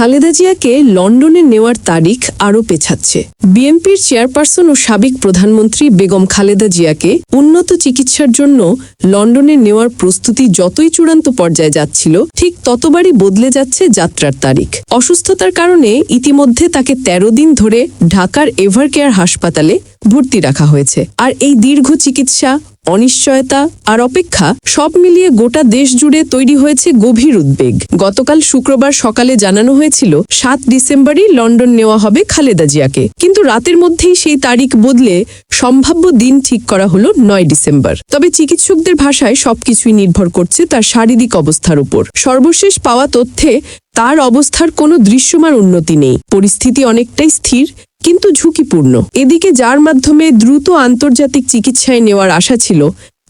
খালেদা জিয়াকে লন্ডনে নেওয়ার তারিখ আরও পেছাচ্ছে। বিএনপির চেয়ারপারসন ও সাবেক প্রধানমন্ত্রী বেগম খালেদা জিয়াকে উন্নত চিকিৎসার জন্য লন্ডনে নেওয়ার প্রস্তুতি যতই চূড়ান্ত পর্যায়ে যাচ্ছিল, ঠিক ততবারই বদলে যাচ্ছে যাত্রার তারিখ। অসুস্থতার কারণে ইতিমধ্যে তাকে ১৩ দিন ধরে ঢাকার এভারকেয়ার হাসপাতালে ভর্তি রাখা হয়েছে। আর এই দীর্ঘ চিকিৎসা অনিশ্চয়তা আর অপেক্ষা সব মিলিয়ে গোটা দেশ জুড়ে তৈরি হয়েছে গভীর উদ্বেগ। গতকাল শুক্রবার সকালে জানানো হয়েছিল, সাত ডিসেম্বরই লন্ডন নেওয়া হবে খালেদা জিয়াকে। কিন্তু রাতের মধ্যেই সেই তারিখ বদলে সম্ভাব্য দিন ঠিক করা হলো নয় ডিসেম্বর। তবে চিকিৎসকদের ভাষায় সবকিছুই নির্ভর করছে তার শারীরিক অবস্থার উপর। সর্বশেষ পাওয়া তথ্যে তার অবস্থার কোনো দৃশ্যমান উন্নতি নেই। পরিস্থিতি অনেকটাই স্থির কিন্তু ঝুঁকিপূর্ণ। এদিকে যার মাধ্যমে দ্রুত আন্তর্জাতিক চিকিৎসায় নেওয়ার আশা ছিল,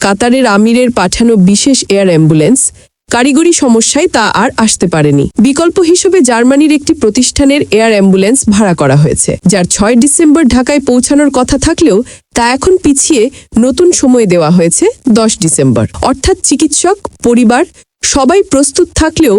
কাতারের আমিরের পাঠানো বিশেষ এয়ার অ্যাম্বুলেন্স, কারিগরি সমস্যায় তা আর আসতে পারেনি। বিকল্প হিসেবে জার্মানির একটি প্রতিষ্ঠানের এয়ার অ্যাম্বুলেন্স ভাড়া করা হয়েছে, যার ছয় ডিসেম্বর ঢাকায় পৌঁছানোর কথা থাকলেও তা এখন পিছিয়ে নতুন সময় দেওয়া হয়েছে, দশ ডিসেম্বর। অর্থাৎ চিকিৎসক, পরিবার, সবাই প্রস্তুত থাকলেও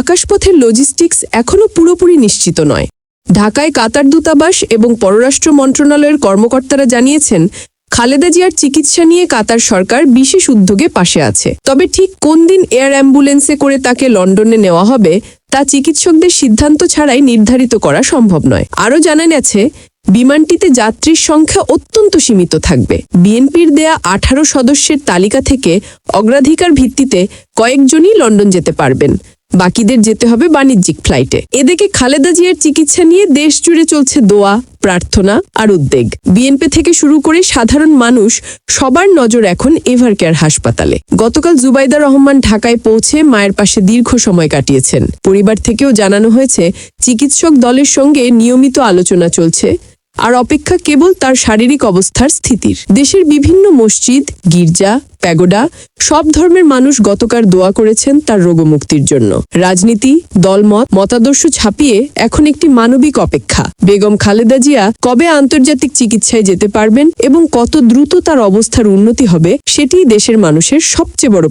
আকাশপথের লজিস্টিক্স এখনও পুরোপুরি নিশ্চিত নয়। ঢাকায় কাতার দূতাবাস এবং পররাষ্ট্র মন্ত্রণালয়ের কর্মকর্তারা জানিয়েছেন, খালেদা জিয়ার চিকিৎসা নিয়ে কাতার সরকার বিশেষ উদ্যোগে পাশে আছে। তবে ঠিক কোন দিন এয়ার অ্যাম্বুলেন্সে করে তাকে লন্ডনে নেওয়া হবে, তা চিকিৎসকদের সিদ্ধান্ত ছাড়াই নির্ধারিত করা সম্ভব নয়। আরও জানা গেছে, বিমানটিতে যাত্রীর সংখ্যা অত্যন্ত সীমিত থাকবে। বিএনপির দেয়া আঠারো সদস্যের তালিকা থেকে অগ্রাধিকার ভিত্তিতে কয়েকজনই লন্ডন যেতে পারবেন। বাকিদের যেতে হবে বাণিজ্যিক ফ্লাইটে। এদিকে খালেদা জিয়ার চিকিৎসা নিয়ে দেশ জুড়ে চলছে দোয়া, প্রার্থনা আর উদ্বেগ। বিএনপি থেকে শুরু করে সাধারণ মানুষ সবার নজর এখন এভারকেয়ার হাসপাতালে। গতকাল জুবাইদা রহমান ঢাকায় পৌঁছে মায়ের পাশে দীর্ঘ সময় কাটিয়েছেন। পরিবার থেকেও জানানো হয়েছে, চিকিৎসক দলের সঙ্গে নিয়মিত আলোচনা চলছে। আর অপেক্ষা কেবল তার শারীরিক অবস্থার স্থিতির। দেশের বিভিন্ন মসজিদ, গির্জা, প্যাগোডা, সব ধর্মের মানুষ গতকাল দোয়া করেছেন তার রোগমুক্তির জন্য। রাজনীতি, দলমত, মতাদর্শ ছাপিয়ে এখন একটি মানবিক অপেক্ষা। বেগম খালেদা জিয়া কবে আন্তর্জাতিক চিকিৎসায় যেতে পারবেন এবং কত দ্রুত তার অবস্থার উন্নতি হবে, সেটিই দেশের মানুষের সবচেয়ে বড়